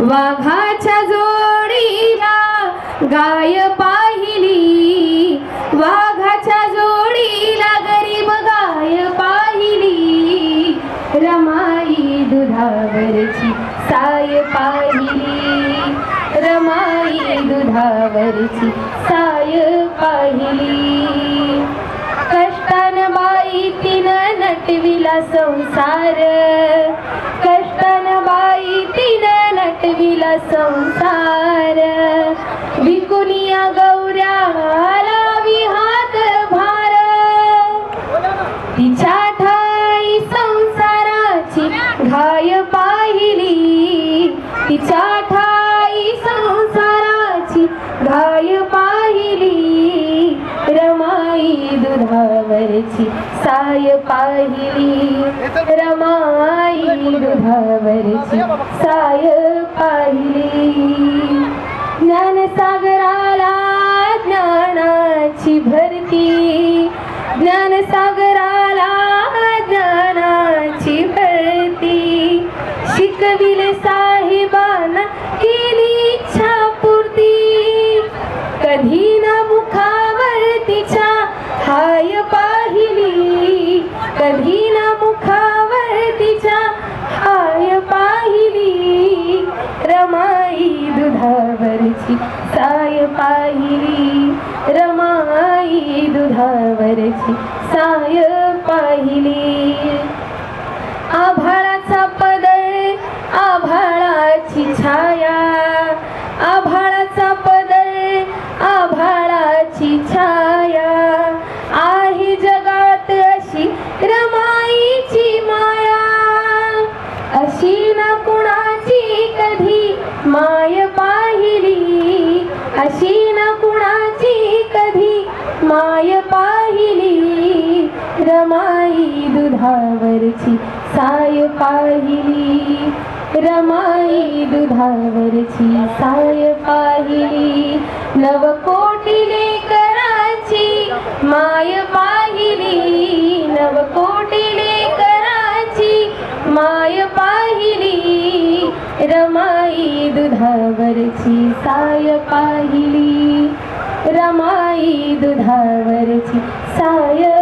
वाघाच्या जोडीला गाय पाहिली. वाघाच्या जोडीला गरीब गाय पाहिली. रमाई दुधावरची साय पाहिली. रमाई दुधावरची साय पाहिली. कष्टान बाई तिनं नटविला संसार. कष्टान बाई तिनं संसार. विकुनिया गौऱ्या मी दुधावरची साय पाहिली. रमाई दुधावरची साय पाहिली. ज्ञानसागराला ज्ञानाची भरती. ज्ञानसागराला ज्ञानाची भरती. शिकविले साहेबांना केली इच्छा पूर्ती. कधी ना मुखावर कधी ना मुखावर तिच्या हाय पाहिली. रमाई दुधावरची साय पाहिली. रमाई दुधावरची साय पाहिली. आभाळाचा पदर आभाळाची छाया कुणाची कधी माय पाहिली? अशी न कुणाची कधी माय पाहिली? रमाई दुधावरची साय पाहिली. रमाई दुधावरची साय पाहिली. नवकोटिले रमाई दुधावरची साय पाहिली. रमाई दुधावरची साय